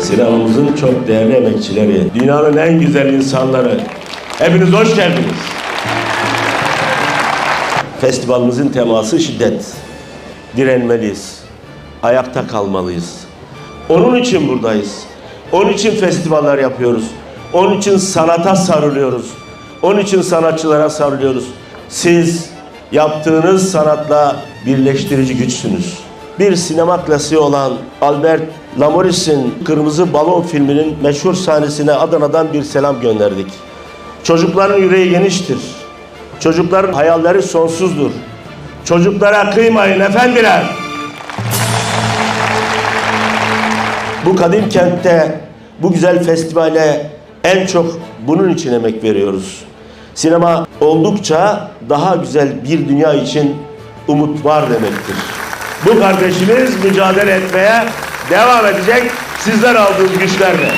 Sinemamızın çok değerli emekçileri, dünyanın en güzel insanları. Hepiniz hoş geldiniz. Festivalimizin teması şiddet. Direnmeliyiz. Ayakta kalmalıyız. Onun için buradayız. Onun için festivaller yapıyoruz. Onun için sanata sarılıyoruz. Onun için sanatçılara sarılıyoruz. Siz yaptığınız sanatla birleştirici güçsünüz. Bir sinema klasiği olan Albert Lamoris'in Kırmızı Balon filminin meşhur sahnesine Adana'dan bir selam gönderdik. Çocukların yüreği geniştir. Çocukların hayalleri sonsuzdur. Çocuklara kıymayın efendiler. Bu kadim kentte, bu güzel festivale en çok bunun için emek veriyoruz. Sinema oldukça daha güzel bir dünya için umut var demektir. Bu kardeşimiz mücadele etmeye devam edecek sizler aldığınız güçlerle.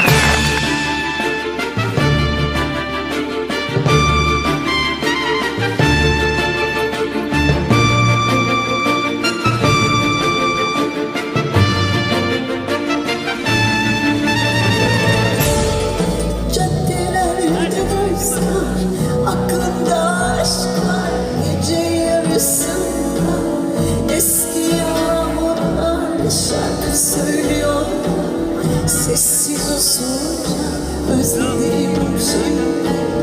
Şarkı söylüyor. Sessiz usulca Özlediğim şimdi uzak